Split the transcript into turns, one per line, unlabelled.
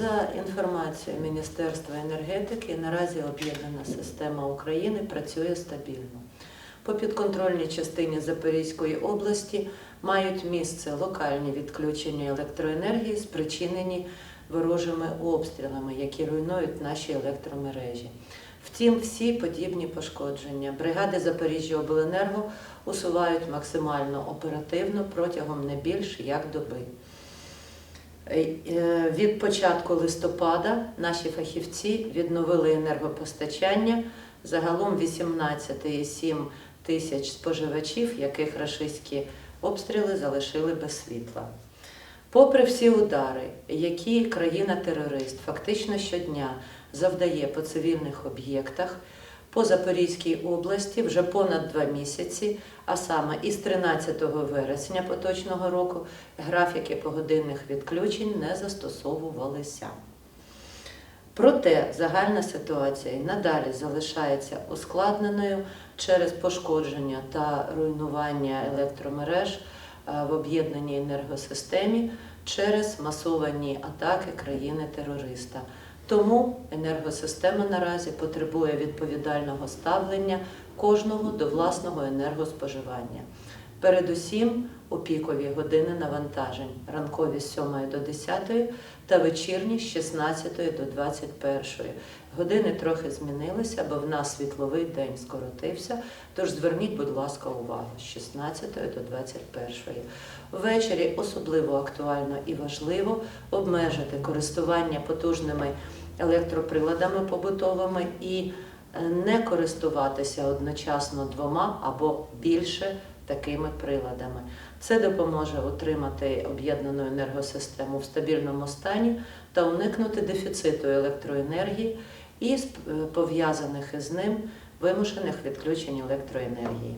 За інформацією Міністерства енергетики, наразі об'єднана система України працює стабільно. По підконтрольній частині Запорізької області мають місце локальні відключення електроенергії, спричинені ворожими обстрілами, які руйнують наші електромережі. Втім, всі подібні пошкодження бригади Запоріжжя Обленерго усувають максимально оперативно протягом не більш як доби. Е, е, Від початку листопада наші фахівці відновили енергопостачання загалом 18,7 тисяч споживачів, яких рашистські обстріли залишили без світла. Попри всі удари, які країна-терорист фактично щодня завдає по цивільних об'єктах, по Запорізькій області вже понад два місяці, а саме із 13 вересня поточного року, графіки погодинних відключень не застосовувалися. Проте загальна ситуація надалі залишається ускладненою через пошкодження та руйнування електромереж е, в об'єднаній енергосистемі через масовані атаки країни-терориста. Тому енергосистема наразі потребує відповідального ставлення кожного до власного енергоспоживання. Передусім у пікові години навантажень, ранкові з 7 до 10 та вечірні з 16 до 21. Години трохи змінилися, бо в нас світловий день скоротився, тож зверніть, будь ласка, увагу з 16 до 21. Ввечері особливо актуально і важливо обмежити користування потужними електроприладами побутовими і е, не користуватися одночасно двома або більше такими приладами. Це допоможе утримати об'єднану енергосистему в стабільному стані та уникнути дефіциту електроенергії і е, пов'язаних із ним вимушених відключень електроенергії.